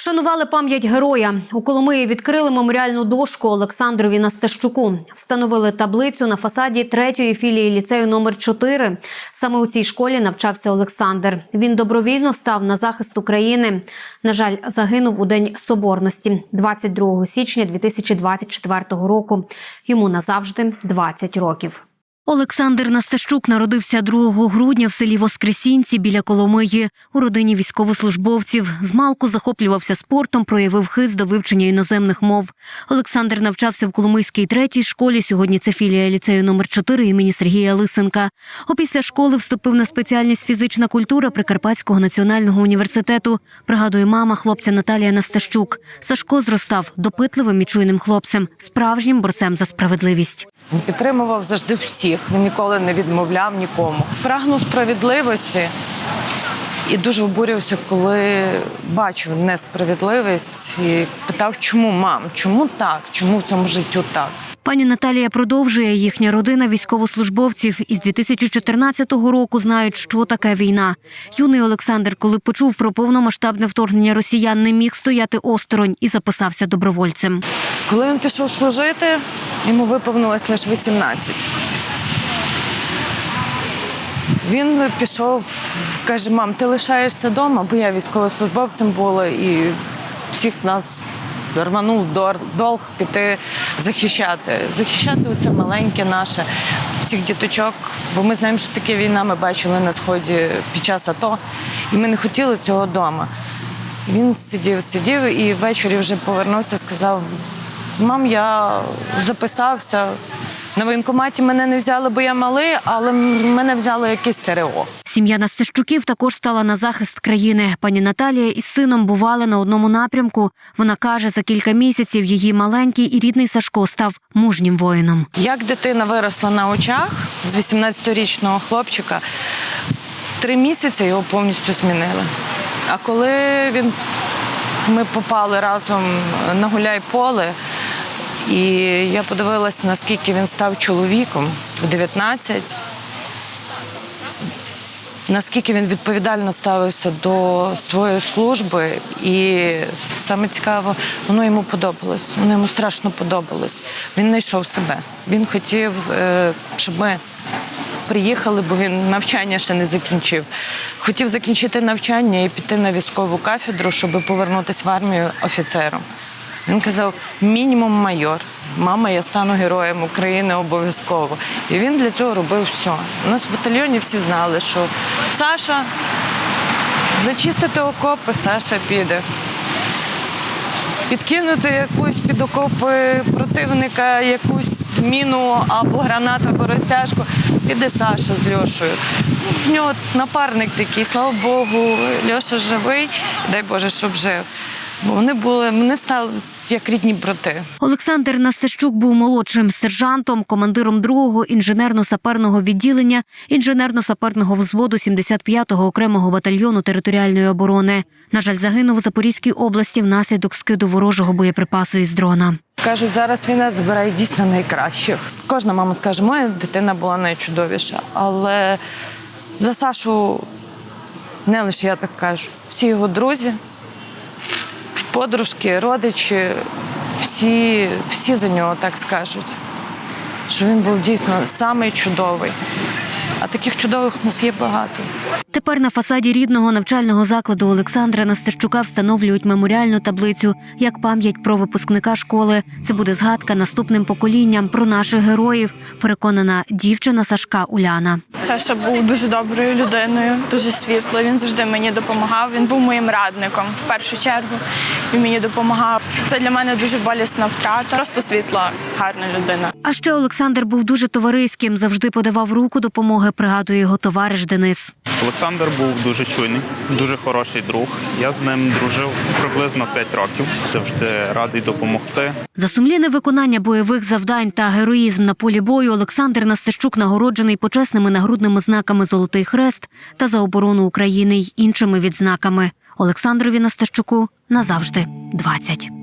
Вшанували пам'ять героя. У Коломиї відкрили меморіальну дошку Олександрові Настащуку. Встановили таблицю на фасаді третьої філії ліцею номер 4 Саме у цій школі навчався Олександр. Він добровільно став на захист України. На жаль, загинув у день соборності 22 січня 2024 року. Йому назавжди 20 років. Олександр Настащук народився 2 грудня в селі Воскресінці біля Коломиї у родині військовослужбовців. Змалку захоплювався спортом, проявив хист до вивчення іноземних мов. Олександр навчався в Коломийській третій школі. Сьогодні це філія ліцею номер 4 імені Сергія Лисенка. Опісля школи вступив на спеціальність фізична культура Прикарпатського національного університету. Пригадує мама хлопця Наталія Настащук. Сашко зростав допитливим і чуйним хлопцем, справжнім борцем за справедливість. Підтримував завжди всіх. Він ніколи не відмовляв нікому. Прагнув справедливості і дуже обурювався, коли бачив несправедливість і питав, чому мам, чому так? Чому в цьому життю так? Пані Наталія продовжує їхня родина військовослужбовців із 2014 року знають, що таке війна. Юний Олександр, коли почув про повномасштабне вторгнення росіян, не міг стояти осторонь і записався добровольцем. Коли він пішов служити, йому виповнилось лише 18. Він пішов, каже: мам, ти лишаєшся вдома, бо я військовослужбовцем була і всіх нас рванув долг піти захищати. Захищати оце маленьке наше, всіх діточок. Бо ми знаємо, що таке війна ми бачили на сході під час АТО, і ми не хотіли цього вдома. Він сидів, сидів і ввечері вже повернувся, сказав: мам, я записався. На воєнкоматі мене не взяли, бо я малий, але мене взяли якесь ТРО. Сім'я Настащуків також стала на захист країни. Пані Наталія із сином бували на одному напрямку. Вона каже, за кілька місяців її маленький і рідний Сашко став мужнім воїном. Як дитина виросла на очах з 18-річного хлопчика, три місяці його повністю змінили. А коли він, ми попали разом на гуляй поле, і я подивилася, наскільки він став чоловіком в 19, наскільки він відповідально ставився до своєї служби, і саме цікаво, воно йому подобалось. Воно йому страшно подобалось. Він знайшов себе. Він хотів, е, щоб ми приїхали, бо він навчання ще не закінчив. Хотів закінчити навчання і піти на військову кафедру, щоб повернутися в армію офіцером. Він казав, мінімум майор. Мама, я стану героєм України обов'язково. І він для цього робив все. У нас в батальйоні всі знали, що Саша, зачистити окопи, Саша піде. Підкинути якусь під окопи противника, якусь міну або гранату, або розтяжку, піде Саша з Льошею. Ну, В нього напарник такий, слава Богу, Льоша живий, дай Боже, щоб жив. Бо вони були, вони стали як рідні брати. Олександр Настащук був молодшим сержантом, командиром другого інженерно-саперного відділення інженерно-саперного взводу 75-го окремого батальйону територіальної оборони. На жаль, загинув у Запорізькій області внаслідок скиду ворожого боєприпасу із дрона. Кажуть, зараз війна збирає дійсно найкращих. Кожна мама скаже, моя дитина була найчудовіша. Але за Сашу не лише я так кажу, всі його друзі, подружки, родичі, всі, всі за нього так скажуть, що він був дійсно самий чудовий. А таких чудових у нас є багато. Тепер на фасаді рідного навчального закладу Олександра Настащука встановлюють меморіальну таблицю як пам'ять про випускника школи. Це буде згадка наступним поколінням про наших героїв. Переконана дівчина Сашка Уляна. Саша був дуже доброю людиною, дуже світлою. Він завжди мені допомагав. Він був моїм радником в першу чергу. Він мені допомагав. Це для мене дуже болісна втрата. Просто світла, гарна людина. А ще Олександр був дуже товариським, завжди подавав руку допомоги. Пригадує його товариш Денис. Олександр був дуже чуйний, дуже хороший друг. Я з ним дружив приблизно 5 років. Завжди радий допомогти. За сумлінне виконання бойових завдань та героїзм на полі бою Олександр Настащук нагороджений почесними нагрудними знаками Золотий Хрест та за оборону України й іншими відзнаками. Олександрові Настащуку назавжди 20.